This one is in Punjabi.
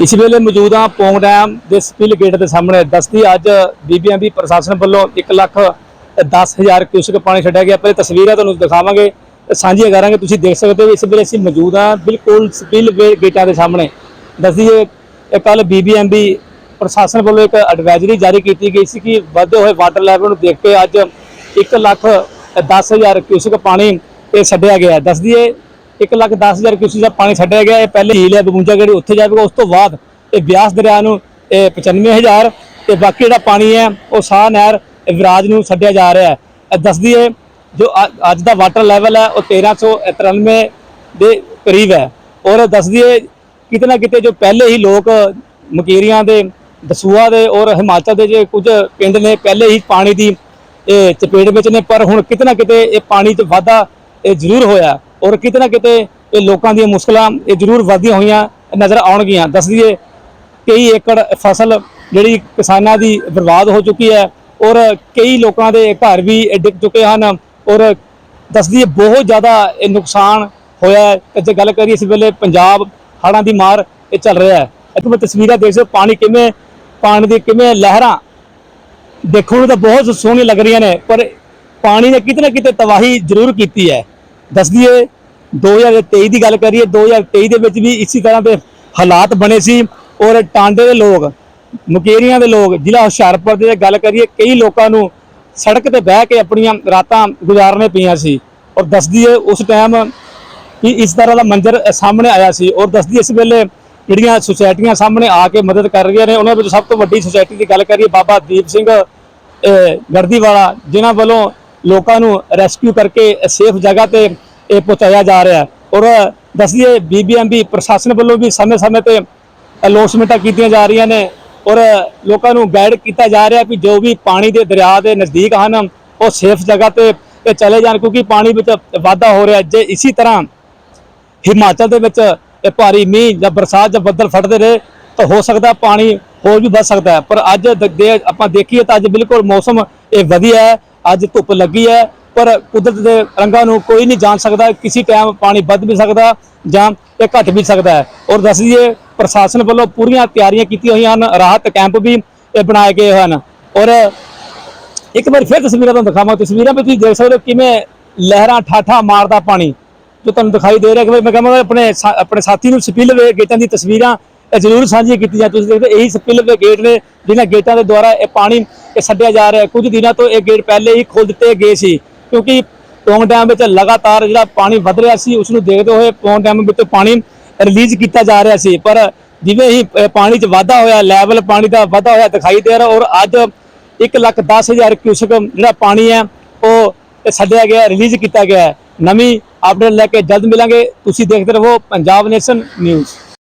ਇਸ ਵੇਲੇ ਮੌਜੂਦ ਹਾਂ ਪੌਂਗ ਡੈਮ ਦੇ ਸਪਿਲ ਗੇਟ ਦੇ ਸਾਹਮਣੇ। ਦਸਤੀ ਅੱਜ ਬੀਬੀਐਮਬੀ ਪ੍ਰਸ਼ਾਸਨ ਵੱਲੋਂ 1 ਲੱਖ 10000 ਕਿਊਸਕ ਪਾਣੀ ਛੱਡਿਆ ਗਿਆ। ਪਰ ਇਹ ਤਸਵੀਰਾਂ ਤੁਹਾਨੂੰ ਦਿਖਾਵਾਂਗੇ ਸਾਂਝੀਆਂ ਕਰਾਂਗੇ। ਤੁਸੀਂ ਦੇਖ ਸਕਦੇ ਹੋ, ਇਸ ਵੇਲੇ ਅਸੀਂ ਮੌਜੂਦ ਹਾਂ ਬਿਲਕੁਲ ਸਪਿਲ ਗੇਟਾਂ ਦੇ ਸਾਹਮਣੇ। ਦਸਤੀ ਇਹ ਕੱਲ ਬੀਬੀਐਮਬੀ ਪ੍ਰਸ਼ਾਸਨ ਵੱਲੋਂ ਇੱਕ ਐਡਵਾਈਜ਼ਰੀ ਜਾਰੀ ਕੀਤੀ ਗਈ ਸੀ ਕਿ ਵਧਦੇ ਹੋਏ ਵਾਟਰ ਲੈਵਲ ਨੂੰ ਦੇਖ ਕੇ ਅੱਜ 1 ਲੱਖ 10000 ਕਿਊਸਕ ਪਾਣੀ ਇਹ ਛੱਡਿਆ ਗਿਆ। ਹੈ। ਦੱਸ ਦਈਏ 1 ਲੱਖ 10000 ਕਿਊਸਕ ਦਾ ਪਾਣੀ ਛੱਡਿਆ ਗਿਆ, ਇਹ ਪਹਿਲੇ ਝੀਲ ਹੈ ਬਗੂੰਜਾ ਗੜੀ ਉੱਥੇ ਜਾਵੇਗਾ, ਉਸ ਤੋਂ ਬਾਅਦ ਇਹ ਬਿਆਸ ਦਰਿਆ ਨੂੰ ਇਹ 95000 ਤੇ ਬਾਕੀ ਜਿਹੜਾ ਪਾਣੀ ਹੈ, ਉਹ ਸਾਹ ਨਹਿਰ ਵਿਰਾਜ ਨੂੰ ਛੱਡਿਆ ਜਾ ਰਿਹਾ ਹੈ। ਇਹ ਦੱਸ ਦਈਏ ਜੋ ਅ- ਅੱਜ ਦਾ ਵਾਟਰ ਲੈਵਲ ਹੈ, ਉਹ 1393 ਦੇ ਕਰੀਬ ਹੈ। ਔਰ ਦੱਸ ਦਈਏ ਕਿਤੇ ਨਾ ਕਿਤੇ ਜੋ ਪਹਿਲੇ ਹੀ ਲੋਕ ਮਕੇਰੀਆਂ ਦੇ ਦਸੂਆ ਦੇ ਔਰ ਹਿਮਾਚਲ ਦੇ ਜੇ ਕੁਝ ਪਿੰਡ ਨੇ, ਪਹਿਲੇ ਹੀ ਪਾਣੀ ਦੀ ਇਹ ਚਪੇਟ ਵਿੱਚ ਨੇ, ਪਰ ਹੁਣ ਕਿਤੇ ਨਾ ਕਿਤੇ ਇਹ ਪਾਣੀ 'ਚ ਵਾਧਾ ਇਹ ਜ਼ਰੂਰ ਹੋਇਆ। ਔਰ ਕਿਤੇ ਨਾ ਕਿਤੇ ਇਹ ਲੋਕਾਂ ਦੀਆਂ ਮੁਸ਼ਕਲਾਂ ਇਹ ਜ਼ਰੂਰ ਵਧੀਆਂ ਹੋਈਆਂ ਨਜ਼ਰ ਆਉਣਗੀਆਂ। ਦੱਸ ਦਈਏ, ਕਈ ਏਕੜ ਫਸਲ ਜਿਹੜੀ ਕਿਸਾਨਾਂ ਦੀ ਬਰਬਾਦ ਹੋ ਚੁੱਕੀ ਹੈ ਔਰ ਕਈ ਲੋਕਾਂ ਦੇ ਘਰ ਵੀ ਇਹ ਡਿੱਗ ਚੁੱਕੇ ਹਨ ਔਰ ਦੱਸਦੀ ਹੈ ਬਹੁਤ ਜ਼ਿਆਦਾ ਇਹ ਨੁਕਸਾਨ ਹੋਇਆ ਹੈ। ਜੇ ਗੱਲ ਕਰੀਏ ਇਸ ਵੇਲੇ ਪੰਜਾਬ ਹੜ੍ਹਾਂ ਦੀ ਮਾਰ ਇਹ ਚੱਲ ਰਿਹਾ ਹੈ। ਇੱਥੇ ਮੈਂ ਤਸਵੀਰਾਂ ਦੇਖ ਸਕਦੇ ਪਾਣੀ ਕਿਵੇਂ, ਪਾਣੀ ਦੀ ਕਿਵੇਂ ਲਹਿਰਾਂ ਦੇਖਣ ਨੂੰ ਤਾਂ ਬਹੁਤ ਸੋਹਣੀਆਂ ਲੱਗ ਰਹੀਆਂ ਨੇ, ਪਰ ਪਾਣੀ ਨੇ ਕਿਤੇ ਨਾ ਕਿਤੇ ਤਬਾਹੀ ਜ਼ਰੂਰ ਕੀਤੀ ਹੈ। ਦੱਸ ਦਈਏ 2023 ਦੀ ਗੱਲ ਕਰੀਏ 2023 ਦੇ ਵਿੱਚ ਵੀ ਇਸੇ ਤਰ੍ਹਾਂ ਦੇ ਹਾਲਾਤ ਬਣੇ ਸੀ ਔਰ ਟਾਂਡੇ ਦੇ ਲੋਕ ਮੁਕੇਰੀਆਂ ਦੇ ਲੋਕ ਜ਼ਿਲ੍ਹਾ ਹੁਸ਼ਿਆਰਪੁਰ ਦੇ ਗੱਲ ਕਰੀਏ ਕਈ ਲੋਕਾਂ ਨੂੰ ਸੜਕ ਤੇ ਬਹਿ ਕੇ ਆਪਣੀਆਂ ਰਾਤਾਂ ਗੁਜ਼ਾਰਨੇ ਪਈਆਂ ਸੀ ਔਰ ਦੱਸ ਦਈਏ ਉਸ ਟਾਈਮ ਕਿ ਇਸ ਤਰ੍ਹਾਂ ਦਾ ਮੰਜ਼ਰ ਸਾਹਮਣੇ ਆਇਆ ਸੀ ਔਰ ਦੱਸਦੀ ਇਸ ਵੇਲੇ ਜਿਹੜੀਆਂ ਸੁਸਾਇਟੀਆਂ ਸਾਹਮਣੇ ਆ ਕੇ ਮਦਦ ਕਰ ਰਹੀਆਂ ਨੇ ਉਹਨਾਂ ਵਿੱਚ ਸਭ ਤੋਂ ਵੱਡੀ ਸੁਸਾਇਟੀ ਦੀ ਗੱਲ ਕਰੀਏ ਬਾਬਾ ਦੀਪ ਸਿੰਘ ਅਹ, ਗੜਦੀਵਾਲਾ ਜਿਨ੍ਹਾਂ ਵੱਲੋਂ ਲੋਕਾਂ ਨੂੰ ਰੈਸਕਿਊ ਕਰਕੇ ਸੇਫ ਜਗ੍ਹਾ ਤੇ ਇਹ ਪਹੁੰਚਾਇਆ ਜਾ ਰਿਹਾ ਹੈ। ਔਰ ਦੱਸਦੀਏ ਬੀਬੀਐਮਬੀ ਪ੍ਰਸ਼ਾਸਨ ਵੱਲੋਂ ਵੀ ਸਮੇਂ-ਸਮੇਂ ਤੇ ਅਲੋਸਮੈਂਟਾਂ ਕੀਤੀਆਂ ਜਾ ਰਹੀਆਂ ਨੇ। ਔਰ ਲੋਕਾਂ ਨੂੰ ਗਾਈਡ ਕੀਤਾ ਜਾ ਰਿਹਾ ਕਿ ਜੋ ਵੀ ਪਾਣੀ ਦੇ ਦਰਿਆ ਦੇ ਨਜ਼ਦੀਕ ਹਨ, ਉਹ ਸੇਫ ਜਗ੍ਹਾ ਤੇ ਤੇ ਚਲੇ ਜਾਣ ਕਿਉਂਕਿ ਪਾਣੀ ਵਿੱਚ ਵਾਧਾ ਹੋ ਰਿਹਾ ਜੇ ਇਸੇ ਤਰ੍ਹਾਂ ਹਿਮਾਚਲ ਦੇ ਵਿੱਚ ਇਹ ਭਾਰੀ ਮੀਂਹ ਜਾਂ ਬਰਸਾਤ ਜਾਂ ਬੱਦਲ ਫਟਦੇ ਰਹੇ, ਤਾਂ ਹੋ ਸਕਦਾ ਪਾਣੀ ਹੋਰ ਵੀ ਵੱਧ ਸਕਦਾ ਪਰ ਅੱਜ ਆਪਾਂ ਦੇਖੀਏ ਤਾਂ ਅੱਜ ਬਿਲਕੁਲ ਮੌਸਮ ਇਹ ਵਧੀਆ ਹੈ। ਅੱਜ ਧੁੱਪ ਲੱਗੀ ਹੈ। ਪਰ ਕੁਦਰਤ ਦੇ ਰੰਗਾਂ ਨੂੰ ਕੋਈ ਨਹੀਂ ਜਾਣ ਸਕਦਾ, ਕਿਸੇ ਟਾਈਮ ਪਾਣੀ ਵੱਧ ਵੀ ਸਕਦਾ ਜਾਂ ਇਹ ਘਟ ਵੀ ਸਕਦਾ ਹੈ। ਔਰ ਦੱਸ ਦਈਏ, ਪ੍ਰਸ਼ਾਸਨ ਵੱਲੋਂ ਪੂਰੀਆਂ ਤਿਆਰੀਆਂ ਕੀਤੀਆਂ ਹੋਈਆਂ ਹਨ, ਰਾਹਤ ਕੈਂਪ ਵੀ ਇਹ ਬਣਾਏ ਗਏ ਹਨ। ਔਰ ਇੱਕ ਵਾਰ ਫਿਰ ਤਸਵੀਰਾਂ ਤੁਹਾਨੂੰ ਦਿਖਾਵਾਂ। ਤਸਵੀਰਾਂ ਵਿੱਚ ਤੁਸੀਂ ਦੇਖ ਸਕਦੇ ਹੋ ਕਿਵੇਂ ਲਹਿਰਾਂ ਠਾਠਾ ਮਾਰਦਾ ਪਾਣੀ। ਜੋ ਤੁਹਾਨੂੰ ਦਿਖਾਈ ਦੇ ਰਿਹਾ ਕਿ ਮੈਂ ਕਹਾਂਗਾ ਆਪਣੇ ਸਾ- ਆਪਣੇ ਸਾਥੀ ਨੂੰ ਸਪਿਲਵੇ ਗੇਟਾਂ ਦੀ ਤਸਵੀਰਾਂ ਇਹ ਜ਼ਰੂਰ ਸਾਂਝੀਆਂ ਕੀਤੀਆਂ। ਤੁਸੀਂ ਦੇਖਦੇ ਹੋ, ਇਹੀ ਸਪਿਲਵੇ ਗੇਟ ਨੇ ਜਿਨ੍ਹਾਂ ਗੇਟਾਂ ਦੇ ਦੁਆਰਾ ਇਹ ਪਾਣੀ ਇਹ ਛੱਡਿਆ ਜਾ ਰਿਹਾ। ਕੁਝ ਦਿਨਾਂ ਤੋਂ ਇਹ ਗੇਟ ਪਹਿਲੇ ਹੀ ਖੋਲ ਦਿੱਤੇ ਗਏ ਸੀ। ਕਿਉਂਕਿ ਪੌਂਗ ਡੈਮ ਵਿੱਚ ਲਗਾਤਾਰ ਜਿਹੜਾ ਪਾਣੀ ਵਧ ਰਿਹਾ ਸੀ, ਉਸ ਨੂੰ ਦੇਖਦੇ ਹੋਏ ਪੌਂਗ ਡੈਮ ਵਿੱਚੋਂ ਪਾਣੀ ਰਿਲੀਜ਼ ਕੀਤਾ ਜਾ ਰਿਹਾ ਸੀ। ਪਰ ਜਿਵੇਂ ਹੀ ਪਾਣੀ 'ਚ ਵਾਧਾ ਹੋਇਆ ਲੈਵਲ ਪਾਣੀ ਦਾ ਵਾਧਾ ਹੋਇਆ ਦਿਖਾਈ ਦੇ ਰਿਹਾ ਔਰ ਅੱਜ 1 ਲੱਖ 10 ਹਜ਼ਾਰ ਕਿਊਸਕ ਜਿਹੜਾ ਪਾਣੀ ਹੈ, ਉਹ ਇਹ ਛੱਡਿਆ ਗਿਆ ਰਿਲੀਜ਼ ਕੀਤਾ ਗਿਆ ਹੈ। ਨਵੀਂ ਅਪਡੇਟ ਲੈ ਕੇ ਜਲਦ ਮਿਲਾਂਗੇ। ਤੁਸੀਂ ਦੇਖਦੇ ਰਹੋ ਪੰਜਾਬ ਨੇਸ਼ਨ ਨਿਊਜ਼